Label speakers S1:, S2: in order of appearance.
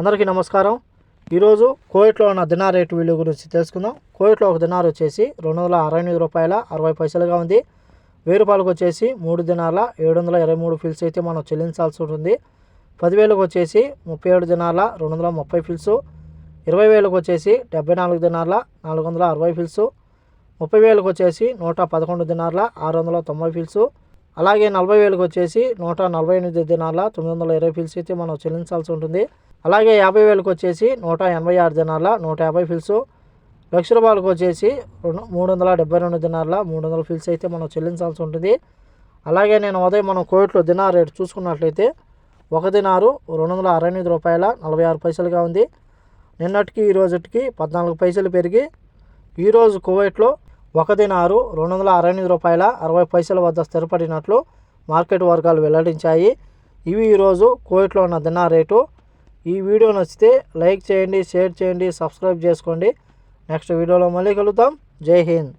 S1: అందరికీ నమస్కారం. ఈరోజు కోవిట్లో ఉన్న దినార్ రేటు వీడియో గురించి తెలుసుకుందాం. కోవిట్లో ఒక దినార్ వచ్చేసి రెండు వందల అరవై ఎనిమిది రూపాయల అరవై పైసలుగా ఉంది. వెయ్యి రూపాయలకు వచ్చేసి మూడు దినాల ఏడు వందల ఇరవై మూడు ఫిల్స్ అయితే మనం చెల్లించాల్సి ఉంటుంది. పదివేలకు వచ్చేసి ముప్పై ఏడు దినాల రెండు వందల ముప్పై ఫిల్స్. ఇరవై వేలకు వచ్చేసి డెబ్బై నాలుగు దినాల నాలుగు వందల అరవై ఫిల్స్. ముప్పై వేలకు వచ్చేసి నూట పదకొండు దినాల ఆరు వందల తొంభై ఫిల్స్. అలాగే నలభై వేలకు వచ్చేసి నూట నలభై ఎనిమిది దినాల తొమ్మిది వందల ఇరవై ఫిల్స్ అయితే మనం చెల్లించాల్సి ఉంటుంది. అలాగే యాభై వేలకు వచ్చేసి నూట ఎనభై ఆరు దినార్ల నూట యాభై ఫిల్స్. లక్ష రూపాయలకు వచ్చేసి రెండు మూడు వందల డెబ్బై రెండు దినార్ల మూడు వందల ఫిల్స్ అయితే మనం చెల్లించాల్సి ఉంటుంది. అలాగే నేను ఉదయం మనం కోవిట్లో దినార్ రేటు చూసుకున్నట్లయితే ఒక దినారు రెండు వందల అరవై ఎనిమిది రూపాయల నలభై ఆరు పైసలుగా ఉంది. నిన్నటికి ఈ రోజుటికి పద్నాలుగు పైసలు పెరిగి ఈరోజు కువైట్లో ఒక దినారు రెండు వందల అరవై ఎనిమిది రూపాయల అరవై పైసల వద్ద స్థిరపడినట్లు మార్కెట్ వర్గాలు వెల్లడించాయి. ఇవి ఈరోజు కువైట్లో ఉన్న దినార్ రేటు ఈ వీడియో నచ్చితే లైక్ చేయండి షేర్ చేయండి సబ్స్క్రైబ్ చేసుకోండి. నెక్స్ట్ వీడియోలో మళ్ళీ కలుద్దాం. జై హింద్.